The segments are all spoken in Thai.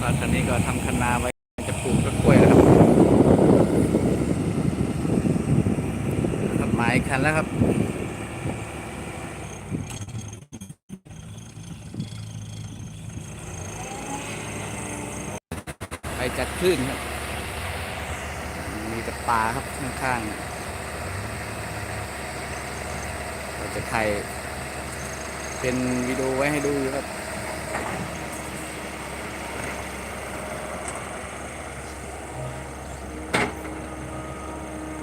ก็ตอนนี้ก็ทำคันนาไว้จะปลูกต้นกล้วยแล้วครับครับหมายคันแล้วครับไปจัดคลื่นครับ มีแต่ป่าครับข้างๆเราจะถ่ายเป็นวิดีโอไว้ให้ดูครับ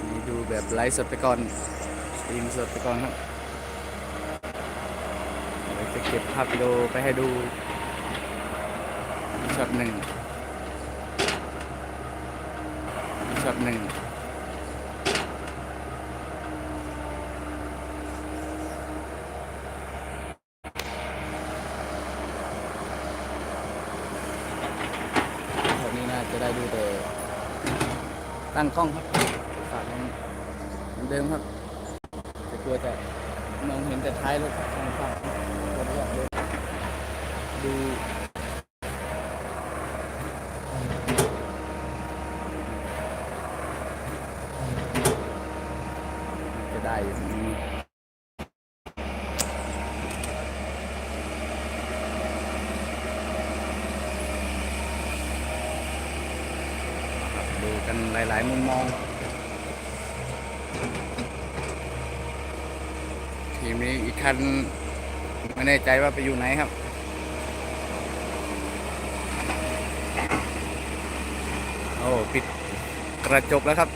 นี่ดู แบบไลฟ์สดไปก่อนสตรีมสดไปก่อนครับเราจะเก็บภาพวิดีโอไปให้ดูช็อตหนึ่งช็อตหนึ่งตอนนี้น่าจะได้ดูแต่ตั้งกล้องครับฝากยัง เดิมครับจะกลัวแต่มองเห็นแต่ท้ายรถข้างข้างรถอยากเดินดูจะได้อยู่นี่ดูกันหลาย ๆ มุมมอง ทีมนี้อีกคันไม่แน่ใจว่าไปอยู่ไหนครับ โอ้ปิดกระจกแล้วครับ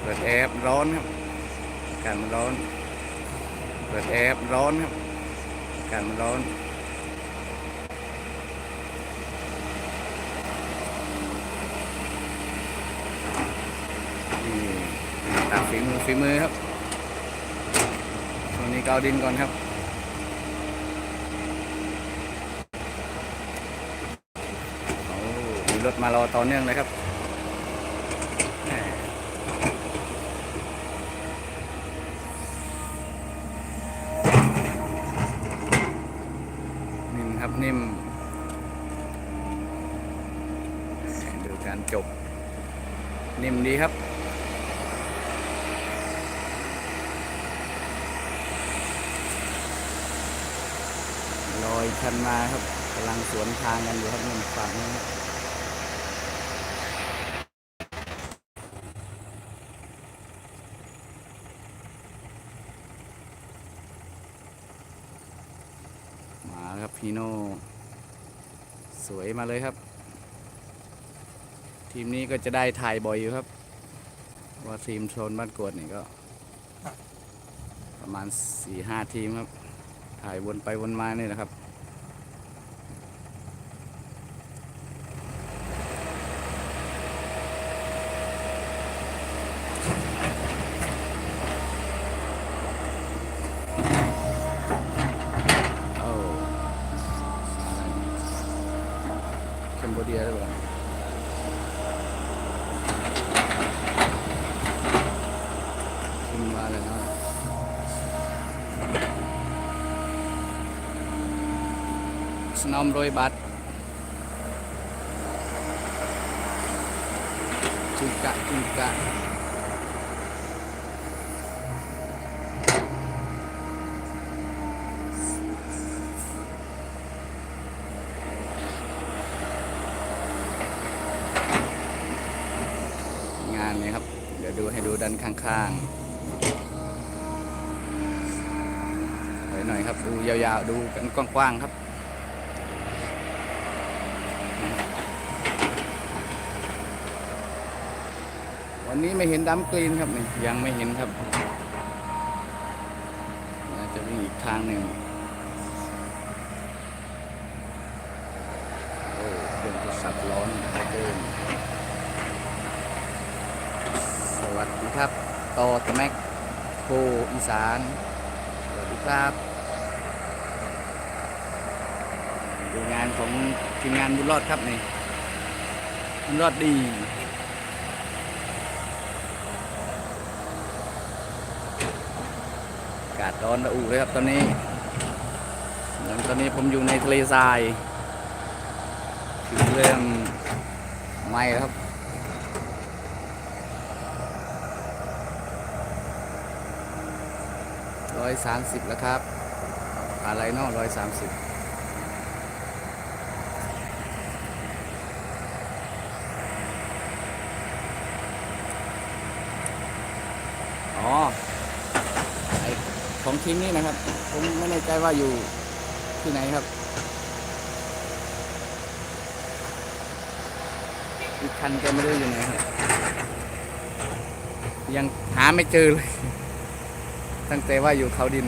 เปิดแอร์ร้อนครับกาศมันร้อน เปิดแอร์ร้อนครับกาศมันร้อนตามฝีมือฝีมือครับ ช่วนี้ก็เอาดินก่อนครับโอ้มีรถมารอต่อเนื่องเลยครับนิ่มครับนิ่มดูการจบ นิ่มดีครับ ล อยคันมาครับกำลังสวนทางกันอยู่ครับนี่ฝั่งนี้ครับมาครับพีโน่สวยมาเลยครับ ทีมนี้ก็จะได้ถ่ายบ่อยอยู่ครับ ว่าทีมโซนบ้านกวดนี่ก็ ประมาณสี่ห้าทีมครับ ถ่ายวนไปวนมานี่นะครับ บดียหรือเปล่าขึ้นมาเลยนะสนอมรอยบัตรจุกะจุกะ งานนี้ครับ เดี๋ยวดูให้ดูด้านข้างๆถอยหน่อยครับ ดูยาวๆ ดูกันกว้างๆครับวันนี้ไม่เห็นดำกรีนครับนี่ยังไม่เห็นครับน่าจะวิ่งอีกทางหนึ่งโอ้เครื่องทดสอบร้อนเหลือเกิน วัสดีครับต่อตแม็กโคอีสาน สวัสดีครับ ดูงานของทีมงานบุญรอดครับนี่บุญรอดดีอากาศร้อนระอุเลยครับตอนนี้หมือนตอนนี้ผมอยู่ในทะเลทรายถึงเรื่องไม่ครับ ร้อยสามสิบแล้วครับ อะไรนาะร้อยสามสิบอ๋อไอของทีมนี้นะครับ ผมไม่แน่ใจว่าอยู่ที่ไหนครับ อีกคันแกไม่รู้อยู่ไหนครับยังหาไม่เจอเลย ตั้งแต่ว่าอยู่เขาดิน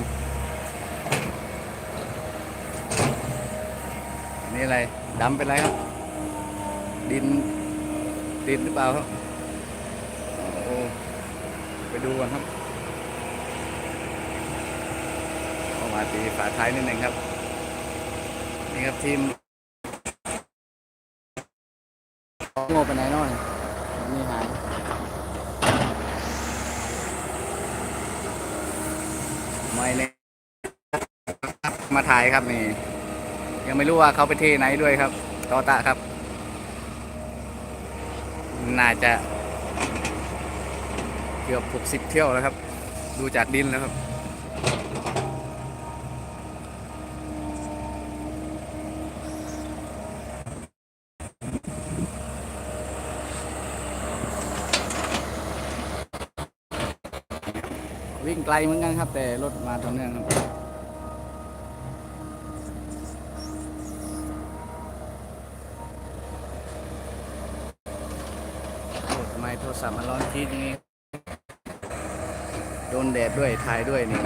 นี่อะไรดำเป็นไรครับ ดินดินหรือเปล่าครับโอ้ไปดูกันครับเข้ามาตีฝาท้ายนิดหนึ่งครับ นี่ครับทีมโง่ไปไหนน้อยนี่หาย ไม่เนี่ยมาถ่ายครับนี่ ยังไม่รู้ว่าเขาไปเที่ไหนด้วยครับตอตะครับ น่าจะเกือบหกสิบเที่ยวแล้วครับ ดูจากดินแล้วครับ วิ่งไกลเหมือนกันครับ แต่รถมาต่อเนื่องครับโทำไมโทรศัพท์มันร้อนทีนี้ โดนแดดด้วยถ่ายด้วยนี่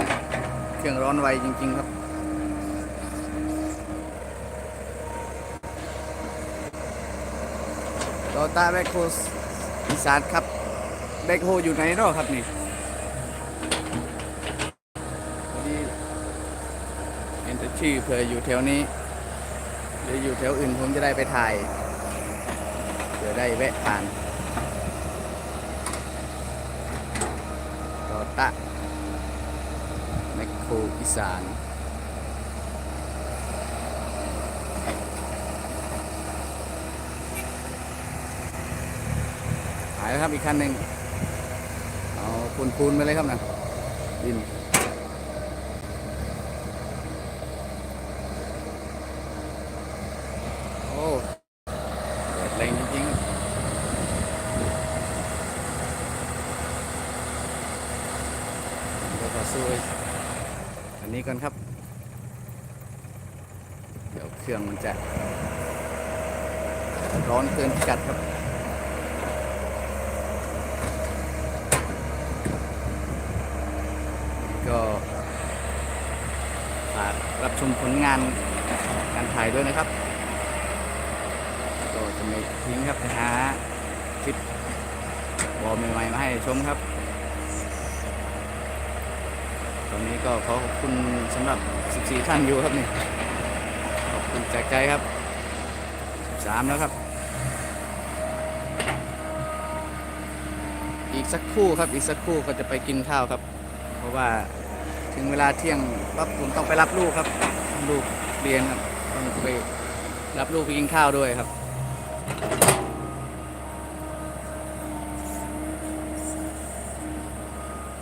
เครื่องร้อนไวจริง ๆ ครับโตต้าแบคโฮอีสานครับแบคโฮอยู่ไหนเนาะครับนี่พอดีเห็นแต่ ชื่อเผื่ออยู่แถวนี้ หรืออยู่แถวอื่นผมจะได้ไปถ่ายเผื่อได้แวะผ่านโตตะแมคโครอีสานหายแล้วครับอีกคันหนึ่งเอาปูนปูนๆไปเลยครับนะดิน อ้แดดแรงจริงๆรับเดี๋ยวขอสู้อันนี้ก่อนครับ เดี๋ยวเครื่องมันจะ ร้อนเกินพิกัดครับก็ฝากรับชมผลงานการถ่ายด้วยนะครับ ก็จะไม่ทิ้งครับไปหาคลิปวอลใหม่ๆมาให้ชมครับตอนนี้ก็ขอขอบคุณสำหรับ 14 ท่านอยู่ครับนี่ ขอบคุณจากใจครับ 13 แล้วครับ อีกสักครู่ครับ อีกสักครู่ก็จะไปกินข้าวครับ เพราะว่าถึงเวลาเที่ยงปั๊บผมต้องไปรับลูกครับ ลูกเรียนครับต้องไปรับลูกไปกินข้าวด้วยครับ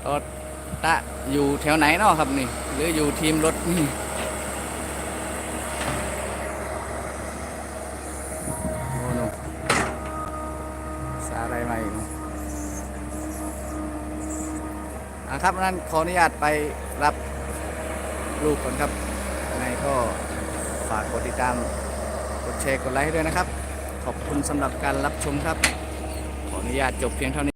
ตอตะอยู่แถวไหนเนาะครับนี่ หรืออยู่ทีมรถนี่โอ้โนสาอะไรมาอีกเนอะอะครับนั้นขออนุญาตไปรับลูกก่อนครับยังไงก็ฝากกดติดตาม กดแชร์ กดไลค์ให้ด้วยนะครับ ขอบคุณสำหรับการรับชมครับ ขออนุญาตจบเพียงเท่านี้